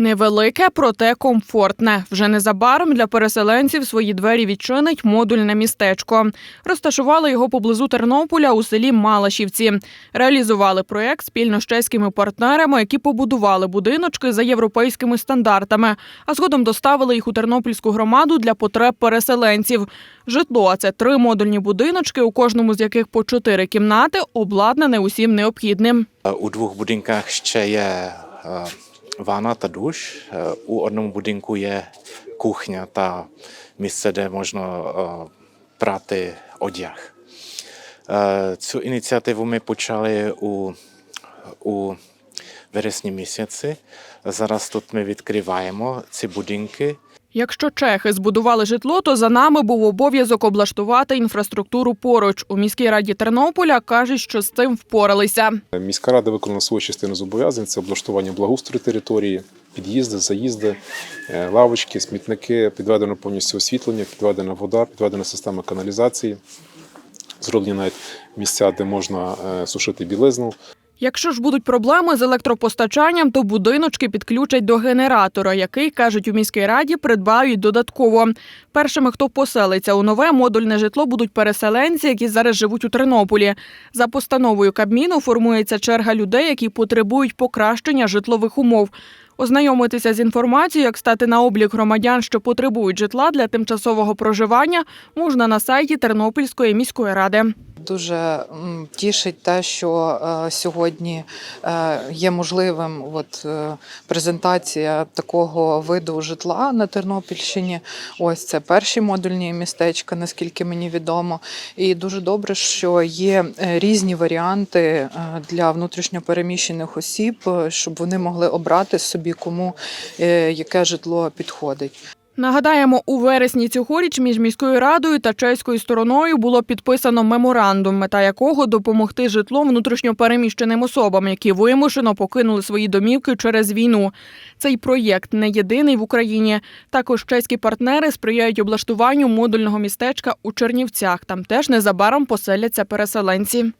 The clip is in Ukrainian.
Невелике, проте комфортне. Вже незабаром для переселенців свої двері відчинить модульне містечко. Розташували його поблизу Тернополя у селі Малашівці. Реалізували проєкт спільно з чеськими партнерами, які побудували будиночки за європейськими стандартами, а згодом доставили їх у тернопільську громаду для потреб переселенців. Житло це три модульні будиночки, у кожному з яких по чотири кімнати, обладнане усім необхідним. У двох будинках ще є е, ванна та душ. Е, У одному будинку є кухня та місце, де можна е, прати одяг. Е, Цю ініціативу ми почали у, у вересні місяці. Зараз тут ми відкриваємо ці будинки. Якщо чехи збудували житло, то за нами був обов'язок облаштувати інфраструктуру поруч. У міській раді Тернополя кажуть, що з цим впоралися. Міська рада виконала свою частину зобов'язань. Це облаштування благоустрою території, під'їзди, заїзди, е, лавочки, смітники, підведено повністю освітлення, підведена вода, підведена система каналізації. Зроблені навіть місця, де можна е, сушити білизну. Якщо ж будуть проблеми з електропостачанням, то будиночки підключать до генератора, який кажуть у міській раді придбають додатково. Першими, хто поселиться у нове модульне житло, будуть переселенці, які зараз живуть у Тернополі. За постановою Кабміну формується черга людей, які потребують покращення житлових умов. Ознайомитися з інформацією, як стати на облік громадян, що потребують житла для тимчасового проживання, можна на сайті Тернопільської міської ради. Дуже тішить те, що е, сьогодні е, є можливим от, е, презентація такого виду житла на Тернопільщині. Ось це перші модульні містечка, наскільки мені відомо. І дуже добре, що є різні варіанти для внутрішньопереміщених осіб, щоб вони могли обрати собі, кому яке житло підходить. Нагадаємо, у вересні цьогоріч між міською радою та чеською стороною було підписано меморандум, мета якого допомогти житлом внутрішньопереміщеним особам, які вимушено покинули свої домівки через війну. Цей проєкт не єдиний в Україні. Також чеські партнери сприяють облаштуванню модульного містечка у Чернівцях. Там теж незабаром поселяться переселенці.